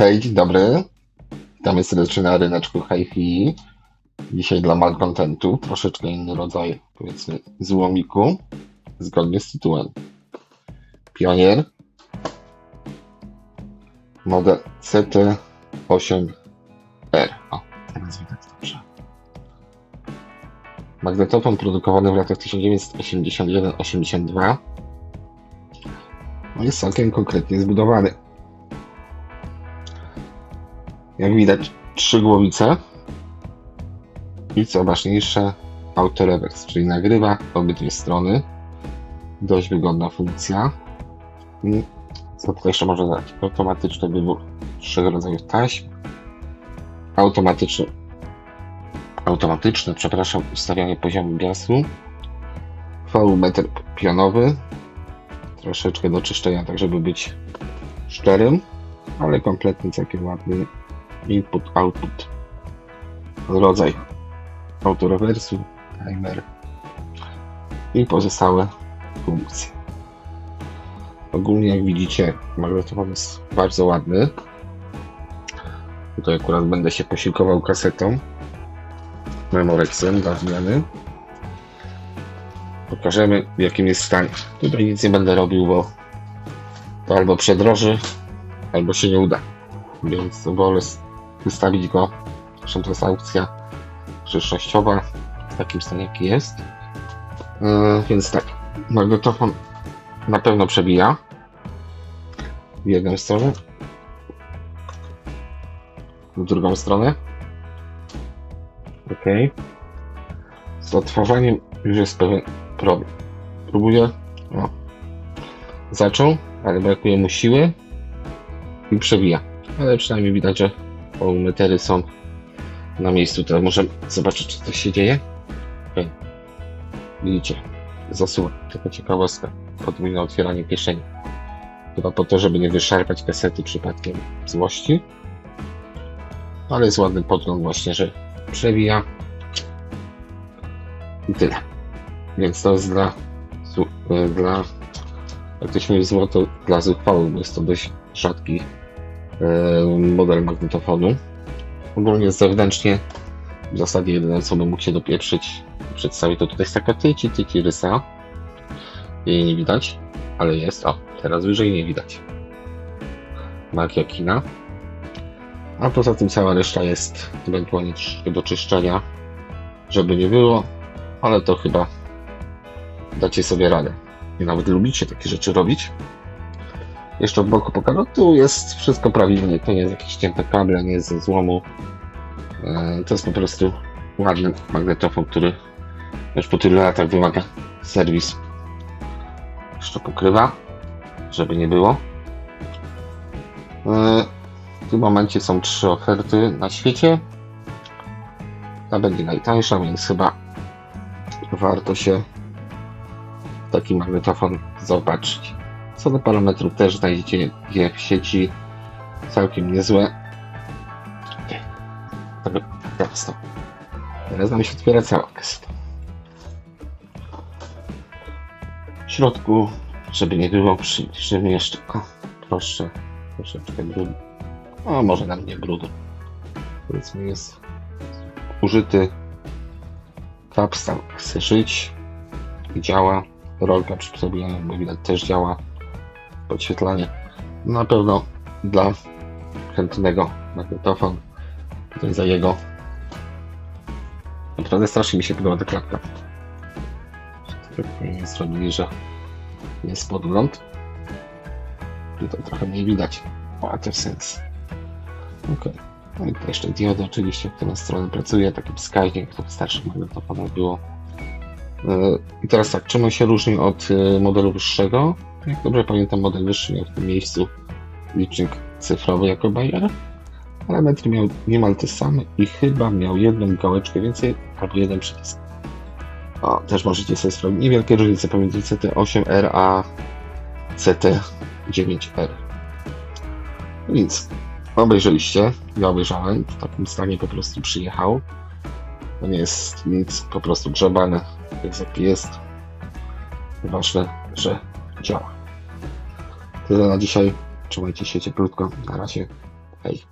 Hej, dzień dobry. Witamy serdecznie na ryneczku HiFi. Dzisiaj dla malcontentu troszeczkę inny rodzaj, powiedzmy, złomiku, zgodnie z tytułem. Pionier. Model CT8R. O, teraz widać dobrze. Magnetofon produkowany w latach 1981-82. No jest całkiem konkretnie zbudowany. Jak widać, trzy głowice i co ważniejsze, auto reverse, czyli nagrywa obydwie strony. Dość wygodna funkcja. Co tutaj jeszcze można dać? Automatyczny wybór trzech rodzajów taśm. Automatyczny, automatyczne, przepraszam, ustawianie poziomu gasu. V-meter pionowy. Troszeczkę do czyszczenia, tak żeby być szczerym, ale kompletny, całkiem ładny input, output, rodzaj autorewersu, timer i pozostałe funkcje. Ogólnie jak widzicie magnetofon jest bardzo ładny. Tutaj akurat będę się posiłkował kasetą Memorexem dla zmiany. Pokażemy w jakim jest stanie. Tutaj nic nie będę robił, bo to albo przedroży, albo się nie uda. Więc wolę wystawić go. Zresztą to jest aukcja przyszłościowa w takim stanie jaki jest. Yy, więc tak, magnetofon na pewno przebija w jedną stronę, w drugą stronę. Ok. Z odtwarzaniem już jest pewien problem. Próbuję. O. Zaczął, ale brakuje mu siły i przebija. Ale przynajmniej widać, że metery są na miejscu. Teraz możemy zobaczyć, czy coś się dzieje. Ok. Widzicie, zasuwa. Taka ciekawostka. Podwójne otwieranie kieszeni. Chyba po to, żeby nie wyszarpać kasety przypadkiem złości. Ale jest ładny podgląd właśnie, że przewija. I tyle. Więc to jest dla, e, dla jak to się mówi, złoto dla zuchwałych, bo jest to dość rzadki model magnetofonu. Ogólnie zewnętrznie w zasadzie jedyne co bym mógł się dopieprzyć przedstawić to tutaj jest taka tyci tyci rysa. Jej nie widać, ale jest. O, teraz wyżej nie widać. Magia kina. A poza tym cała reszta jest ewentualnie troszeczkę do czyszczenia, żeby nie było, ale to chyba dacie sobie radę. I nawet lubicie takie rzeczy robić. Jeszcze od boku pokażę, tu jest wszystko prawidłnie, to nie jest jakieś cięte kable, nie jest ze złomu. E, To jest po prostu ładny magnetofon, który już po tylu latach wymaga serwis. Jeszcze pokrywa, żeby nie było. E, W tym momencie są trzy oferty na świecie. Ta będzie najtańsza, więc chyba warto się taki magnetofon zobaczyć. Co do parametrów też znajdziecie je w sieci całkiem niezłe. To. Teraz nam się otwiera cała kaseta. W środku, żeby nie było, przybliżymy jeszcze. O, proszę, troszeczkę brudu. O, może nam nie brudu. Powiedzmy jest użyty kapstan chce żyć działa. Rolka przy przebijaniu, bo też działa. Podświetlanie. Na pewno dla chętnego magnetofon. Tutaj za jego. Naprawdę strasznie mi się podoba ta klatka. Tak zrobili, że jest podgląd. Tutaj trochę mniej widać. O, a to sens. Ok. No i jeszcze dioda oczywiście, w którą stronę pracuje. Taki wskaźnik, to w starszych magnetofonach było. Yy, I teraz tak, czym on się różni od yy, modelu wyższego? Jak dobrze pamiętam, model wyższy miał w tym miejscu licznik cyfrowy jako bajer. Parametry miał niemal te same i chyba miał jedną gałeczkę więcej albo jeden przycisk. O, też możecie sobie sprawdzić. Niewielkie różnice pomiędzy CT8R a CT9R. Więc obejrzeliście, ja obejrzałem, w takim stanie po prostu przyjechał. To nie jest nic, po prostu grzebane, jaki jest. Ważne, że działa. Tyle na dzisiaj. Trzymajcie się cieplutko. Na razie. Hej.